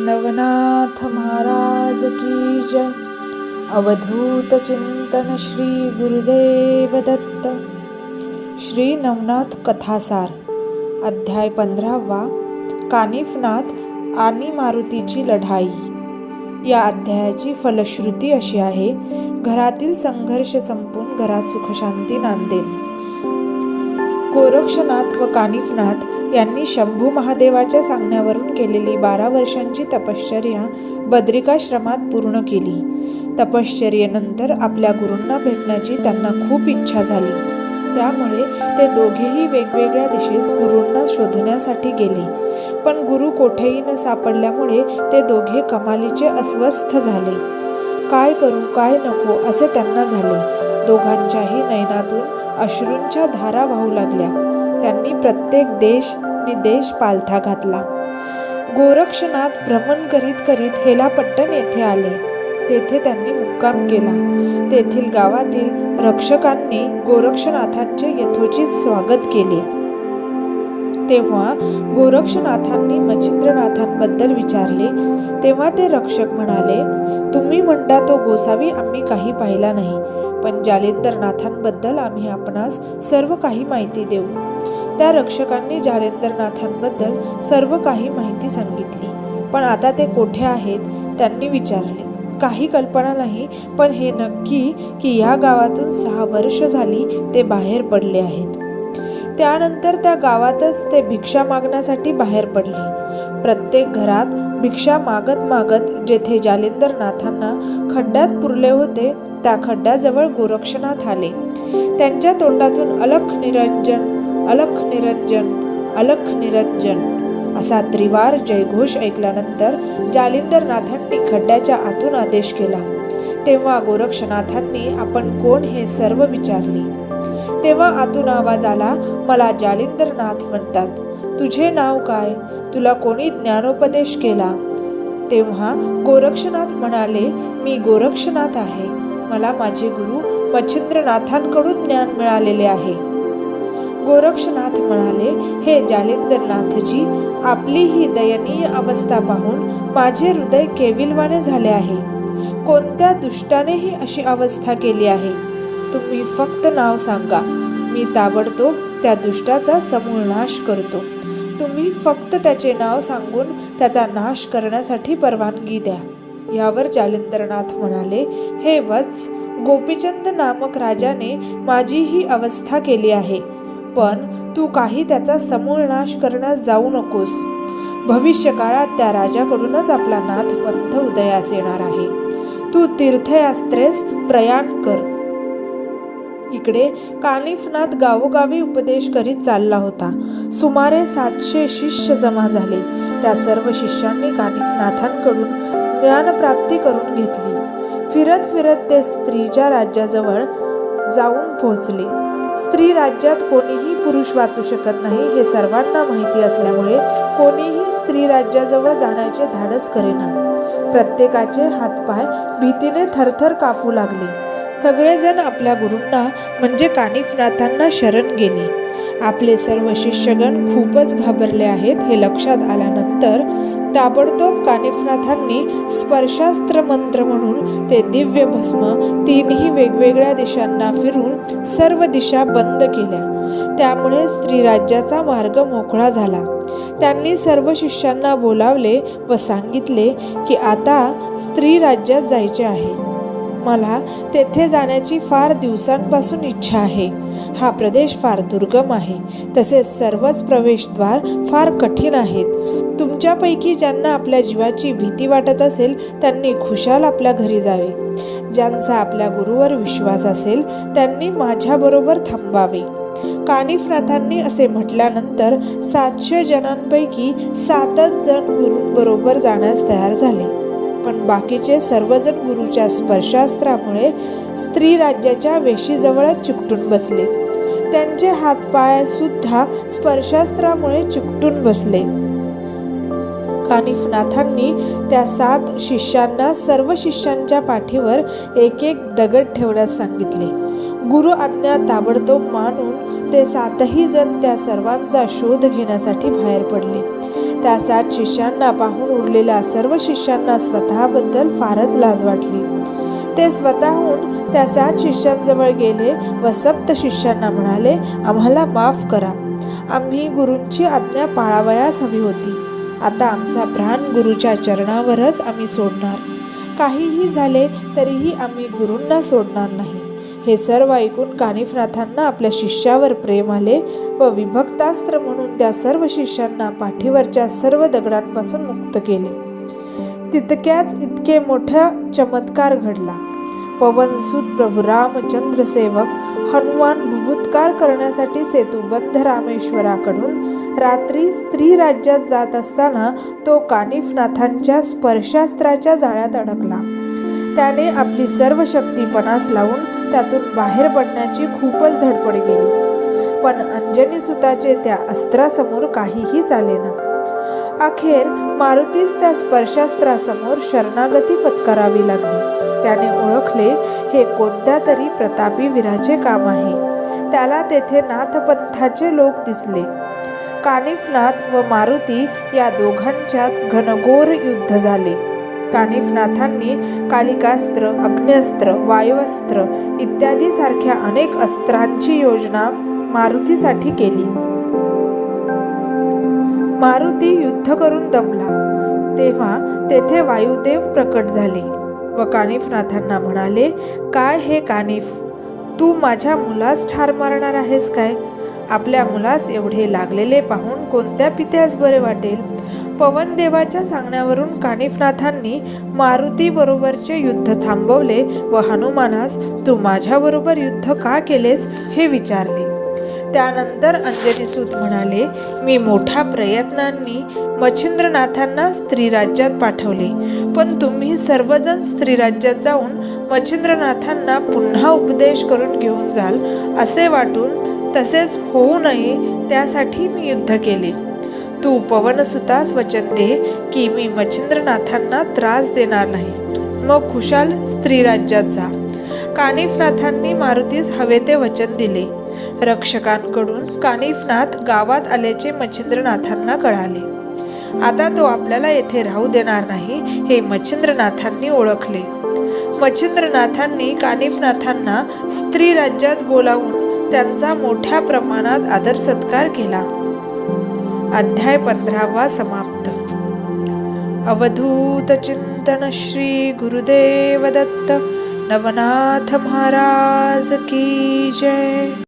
नवनाथ महाराज की जय। अवधूत चिंतन श्री गुरुदेव दत्त। श्री नवनाथ कथासार अध्याय पंधरावा कानिफनाथ आणि मारुतीची लढाई। या अध्यायाची फलश्रुती अशी आहे घरातील संघर्ष संपून घरात सुखशांती नांदेल। गोरक्षनाथ व कानिफनाथ यांनी शंभू महादेवाच्या सांगण्यावरून केलेली बारा वर्षांची तपश्चर्या बद्रिकाश्रमात पूर्ण केली. तपश्चर्येनंतर आपल्या गुरूंना भेटण्याची त्यांना खूप इच्छा झाली. त्यामुळे ते दोघेही वेगवेगळ्या दिशेस गुरूंना शोधण्यासाठी गेले. पण गुरु कोठेही न सापडल्यामुळे ते दोघे कमालीचे अस्वस्थ झाले. काय करू काय नको? असे त्यांना झाले. दोघांच्याही नयनातून अश्रूंच्या धारा वाहू लागल्या. त्यांनी प्रत्येक देश निदेश पालथा घातला. गोरक्षनाथ भ्रमण करीत करीत हेलापट्टण येथे आले. तेथे त्यांनी मुक्काम केला. तेथील गावातील रक्षकांनी गोरक्षनाथांचे यथोचित स्वागत केले. तेव्हा गोरक्षनाथांनी मच्छिंद्रनाथांबद्दल विचारले. तेव्हा ते रक्षक म्हणाले तुम्ही म्हणता तो गोसावी आम्ही काही पाहिला नाही. पण जालेंदरनाथांबद्दल आम्ही आपणास सर्व काही माहिती देऊ. त्या रक्षकांनी जालेंदरनाथांबद्दल सर्व काही माहिती सांगितली. पण आता ते कोठे आहेत त्यांनी विचारले. काही कल्पना नाही पण हे नक्की की या गावातून सहा वर्ष झाली ते बाहेर पडले आहेत. त्यानंतर त्या गावातच ते भिक्षा मागण्यासाठी बाहेर पडले. प्रत्येक घरात भिक्षा मागत मागत जेथे जालिंदरनाथांना खड्ड्यात पुरले होते त्या खड्ड्याजवळ गोरक्षनाथ आले. त्यांच्या तोंडातून अलख निरंजन अलख निरंजन अलख निरंजन असा त्रिवार जयघोष ऐकल्यानंतर जालिंदरनाथांनी खड्ड्याच्या आतून आदेश केला. तेव्हा गोरक्षनाथांनी आपण कोण हे सर्व विचारले? तेव्हा आतून आवाज आला मला जालिंदरनाथ म्हणतात. तुझे नाव काय? तुला कोणी ज्ञानोपदेश केला? तेव्हा गोरक्षनाथ म्हणाले मी गोरक्षनाथ आहे. मला माझे गुरु मच्छिंद्रनाथांकडून ज्ञान मिळालेले आहे. गोरक्षनाथ म्हणाले हे जालिंदरनाथजी आपली ही दयनीय अवस्था पाहून माझे हृदय केविलवाने झाले आहे. कोणत्या दुष्टानेही अशी अवस्था केली आहे? तुम्ही फक्त नाव सांगा. मी ताबडतोब त्या दुष्टाचा समूळ नाश करतो. तुम्ही फक्त त्याचे नाव सांगून त्याचा नाश करण्यासाठी परवानगी द्या. यावर जालिंदरनाथ म्हणाले हे वत्स गोपीचंद नामक राजाने माझी ही अवस्था केली आहे. पण तू काही त्याचा समूळ नाश करण्यास जाऊ नकोस. भविष्यकाळात त्या राजाकडूनच आपला नाथ पंथ उदयास येणार आहे. तू तीर्थयात्रेस प्रयाण कर. इकडे कानिफनाथ गावोगावी उपदेश करीत चालला होता. सुमारे सातशे शिष्य जमा झाले. त्या सर्व शिष्यांनी कानिफनाथांकडून ज्ञानप्राप्ती करून घेतली. फिरत फिरत ते स्त्रीच्या राज्याजवळ जाऊन पोहोचले. स्त्री राज्यात कोणीही पुरुष वाचू शकत नाही हे सर्वांना माहिती असल्यामुळे कोणीही स्त्री राज्याजवळ जाण्याचे धाडस करेना. प्रत्येकाचे हातपाय भीतीने थरथर कापू लागले. सगळेजण आपल्या गुरूंना म्हणजे कानिफनाथांना शरण गेले. आपले सर्व शिष्यगण खूपच घाबरले आहेत हे लक्षात आल्यानंतर ताबडतोब कानिफनाथांनी स्पर्शास्त्र मंत्र म्हणून ते दिव्य भस्म तीनही वेगवेगळ्या दिशांना फिरून सर्व दिशा बंद केल्या. त्यामुळे स्त्रीराज्याचा मार्ग मोकळा झाला. त्यांनी सर्व शिष्यांना बोलावले व सांगितले की आता स्त्री राज्यात जायचे आहे. मला तेथे जाण्याची फार दिवसांपासून इच्छा आहे. हा प्रदेश फार दुर्गम आहे. तसेच सर्वच प्रवेशद्वार फार कठीण आहेत. तुमच्यापैकी ज्यांना आपल्या जीवाची भीती वाटत असेल त्यांनी खुशाल आपल्या घरी जावे. ज्यांचा आपल्या गुरुवर विश्वास असेल त्यांनी माझ्याबरोबर थांबावे. कानिफनाथांनी असे म्हटल्यानंतर सातशे जणांपैकी सातच जण गुरूंबरोबर जाण्यास तयार झाले. पण बाकीचे सर्वजण गुरुच्या स्पर्शास्त्रामुळे स्त्री राज्याच्या वेशीजवळच चिकटून बसले. त्यांचे हातपाय सुद्धा स्पर्शास्त्रामुळे चिकटून बसले. कानिफनाथांनी त्या सात शिष्यांना सर्व शिष्यांच्या पाठीवर एक एक दगड ठेवण्यास सांगितले. गुरु आज्ञा ताबडतोब मानून ते सातही जण त्या सर्वांचा शोध घेण्यासाठी बाहेर पडले. त्या सात शिष्यांना पाहून उरलेल्या सर्व शिष्यांना स्वतःबद्दल फारच लाज वाटली. ते स्वतःहून त्या सात शिष्यांजवळ गेले व सप्त शिष्यांना म्हणाले आम्हाला माफ करा. आम्ही गुरूंची आज्ञा पाळावयास हवी होती. आता आमचा प्राण गुरुच्या चरणावरच आम्ही सोडणार. काहीही झाले तरीही आम्ही गुरूंना सोडणार नाही. हे सर्व ऐकून कानिफनाथांना आपल्या शिष्यावर प्रेम आले व विभक्तास्त्र म्हणून त्या सर्व शिष्यांना पाठीवरच्या सर्व दगडांपासून मुक्त केले. तितक्याच इतके मोठा चमत्कार घडला. पवनसूत प्रभू रामचंद्र सेवक हनुमान बुभुत्कार करण्यासाठी सेतुबंध रामेश्वराकडून रात्री स्त्री राज्यात जात असताना तो कानिफनाथांच्या स्पर्शास्त्राच्या जाळ्यात अडकला. त्याने आपली सर्व शक्ती पणास लावून त्यातून बाहेर पडण्याची खूपच धडपड केली. पण अंजनी सुताचे त्या अस्त्रासमोर काहीही चालेना अखेर मारुतीस त्या स्पर्शास्त्रासमोर शरणागती पत्करावी लागली. त्याने ओळखले हे कोणत्या तरी प्रतापी वीराचे काम आहे. त्याला तेथे नाथपंथाचे लोक दिसले. कानिफनाथ व मारुती या दोघांच्यात घनघोर युद्ध झाले. कानिफनाथांनी कालिकास्त्र अग्न्यस्त्र वायुअस्त्र इत्यादी सारख्या अनेक अस्त्रांची योजना मारुतीसाठी केली. मारुती युद्ध करून दमला. तेव्हा तेथे वायुदेव प्रकट झाले व कानिफनाथांना म्हणाले काय हे कानिफ? तू माझ्या मुलास ठार मारणार आहेस काय? आपल्या मुलास एवढे लागलेले पाहून कोणत्या पित्यास बरे वाटेल? पवनदेवाच्या सांगण्यावरून कानिफनाथांनी मारुतीबरोबरचे युद्ध थांबवले व हनुमानास तू माझ्याबरोबर युद्ध का केलेस? हे विचारले. त्यानंतर अंजनीसूत म्हणाले मी मोठ्या प्रयत्नांनी मच्छिंद्रनाथांना स्त्रीराज्यात पाठवले पण तुम्ही सर्वजण स्त्रीराज्यात जाऊन मच्छिंद्रनाथांना पुन्हा उपदेश करून घेऊन जाल असे वाटून तसेच होऊ नये त्यासाठी मी युद्ध केले. तू पवनसुतास वचन दे की मी मच्छिंद्रनाथांना त्रास देणार नाही. मग खुशाल स्त्रीराज्यात जा. कानिफनाथांनी मारुतीस हवे ते वचन दिले. रक्षकांकडून कानिफनाथ गावात आल्याचे मच्छिंद्रनाथांना कळाले. आता तो आपल्याला येथे राहू देणार नाही हे मच्छिंद्रनाथांनी ओळखले. मच्छिंद्रनाथांनी कानिफनाथांना स्त्री राज्यात बोलावून त्यांचा मोठ्या प्रमाणात आदर सत्कार केला. अध्याय पंधरावा समाप्त. अवधूत चिंतन श्री गुरुदेव दत्त नवनाथ महाराज की जय.